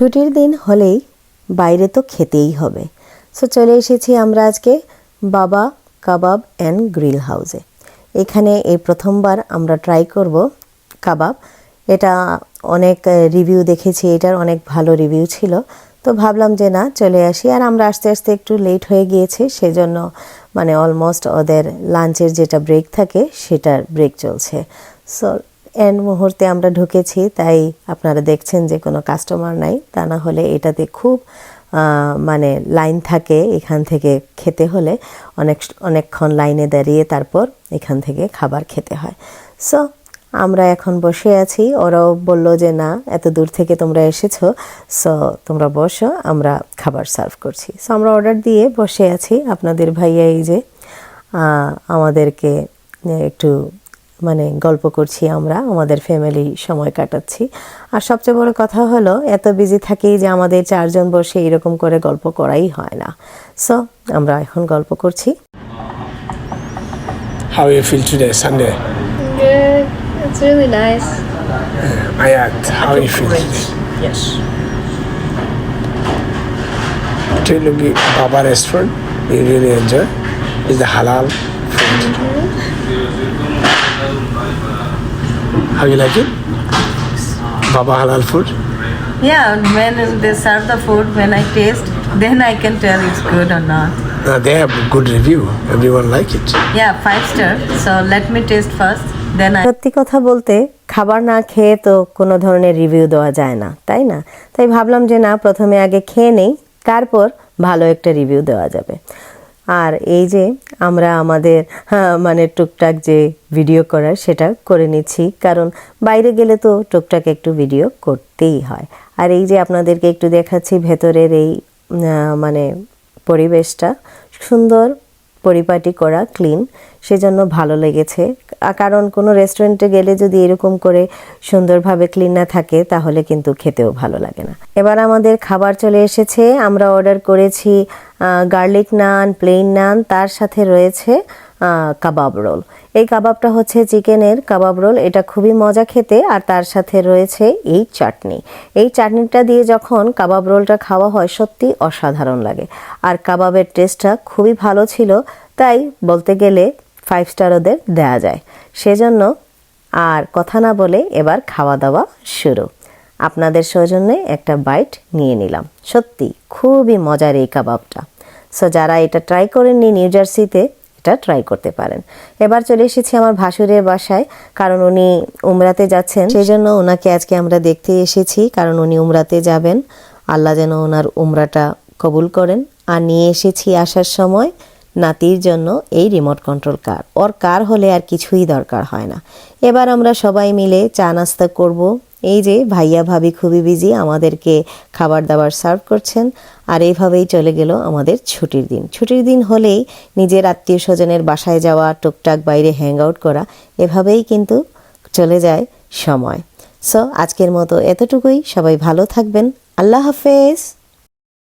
ছুটির দিন হলেই বাইরে তো খেতেই হবে। সো চলে এসেছি আমরা আজকে বাবা কাবাব অ্যান্ড গ্রিল হাউসে এখানে এই প্রথমবার আমরা ট্রাই করব কাবাব। এটা অনেক রিভিউ দেখেছি, এটার অনেক ভালো রিভিউ ছিল। তো ভাবলাম যে না, চলে আসি। আর আমরা আস্তে আস্তে একটু লেট হয়ে গিয়েছে, সেজন্য মানে অলমোস্ট ওদের লাঞ্চের যেটা ব্রেক থাকে, সেটার ব্রেক চলছে। সো এন্ড মুহূর্তে আমরা ঢুকেছি, তাই আপনারা দেখছেন যে কোনো কাস্টমার নাই। তা না হলে এটাতে খুব মানে লাইন থাকে এখান থেকে খেতে হলে। অনেক, অনেকক্ষণ লাইনে দাঁড়িয়ে তারপর এখান থেকে খাবার খেতে হয়। সো আমরা এখন বসে আছি। ওরাও বলল যে, না, এত দূর থেকে তোমরা এসেছ। সো তোমরা বসো, আমরা খাবার সার্ভ করছি। সো আমরা অর্ডার দিয়ে বসে আছি। আপনাদের ভাইয়া এই যে আমাদেরকে একটু মানে গল্প করছি আমরা আমাদের ফ্যামিলি সময় কাটাচ্ছি আর সবচেয়ে বড় কথা হলো এত বিজি থাকি যে আমাদের চারজন বসে এরকম করে গল্প করাই হয় না সো আমরা এখন গল্প করছি How you feel today, Sunday? Good. It's really nice. Ayat, how you feel today? Yes. Me, Baba restaurant, you really enjoy, is the halal food. How you like it? Baba halal food? Yeah, when they serve the food, when I taste, then I can tell it's good or not. Uh, they have good review. Everyone like it. Yeah, five star. So let me taste first, then I. সত্যি কথা বলতে খাবার না খেয়ে তো কোনো ধরনের review দেওয়া যায় না তাই না তাই ভাবলাম যে না প্রথমে আগে খেয়ে নেই তারপর ভালো একটা রিভিউ দেওয়া যাবে আর এই যে আমরা আমাদের হ্যাঁ, মানে টুকটাক যে ভিডিও করার সেটা করে নিচ্ছি। কারণ বাইরে গেলে তো টুকটাক একটু ভিডিও করতেই হয়। আর এই যে আপনাদেরকে একটু দেখাচ্ছি ভেতরের এই মানে পরিবেশটা। সুন্দর পরিপাটি করা ক্লিন সেজন্য ভালো লেগেছে। কারণ কোনো রেস্টুরেন্টে গেলে যদি এরকম করে সুন্দরভাবে ক্লিন না থাকে, তাহলে কিন্তু খেতেও ভালো লাগে না। এবার আমাদের খাবার চলে এসেছে। আমরা অর্ডার করেছি গার্লিক নান প্লেন নান তার সাথে রয়েছে কাবাব রোল। এই কাবাবটা হচ্ছে চিকেনের কাবাব রোল। এটা খুবই মজা খেতে। আর তার সাথে রয়েছে এই চাটনি। এই চাটনিটা দিয়ে যখন কাবাব রোলটা খাওয়া হয়, সত্যি অসাধারণ লাগে। আর কাবাবের টেস্টটা খুবই ভালো ছিল। তাই বলতে গেলে ফাইভ স্টার ওদের দেওয়া যায়। সেজন্য আর কথা না বলে এবার খাওয়া দাওয়া শুরু। আপনাদের সৌজন্যে একটা বাইট নিয়ে নিলাম। সত্যি খুবই মজার এই কাবাবটা। সো যারা এটা ট্রাই করেননি নিউ জার্সিতে এটা ট্রাই করতে পারেন। এবার চলে এসেছি আমার ভাসুরের বাসায়, কারণ উনি উমরাতে যাচ্ছেন। সেই জন্য ওনাকে আজকে আমরা দেখতে এসেছি, কারণ উনি উমরাতে যাবেন। আল্লাহ যেন ওনার উমরাটা কবুল করেন। আর নিয়ে এসেছি আসার সময় নাতির জন্য এই রিমোট কন্ট্রোল কার ওর কার হলে আর কিছুই দরকার হয় না। এবার আমরা সবাই মিলে চা নাস্তা করব। এই যে ভাইয়া ভাবি খুবই বিজি আমাদেরকে খাবার দাবার সার্ভ করছেন, আর এইভাবেই চলে গেল আমাদের ছুটির দিন। ছুটির দিন হলেই নিজের আত্মীয় স্বজনের বাসায় যাওয়া, টুকটাক বাইরে হ্যাং আউট করা, এভাবেই কিন্তু চলে যায় সময়। সো আজকের মতো এতটুকুই। সবাই ভালো থাকবেন। আল্লাহ হাফেজ।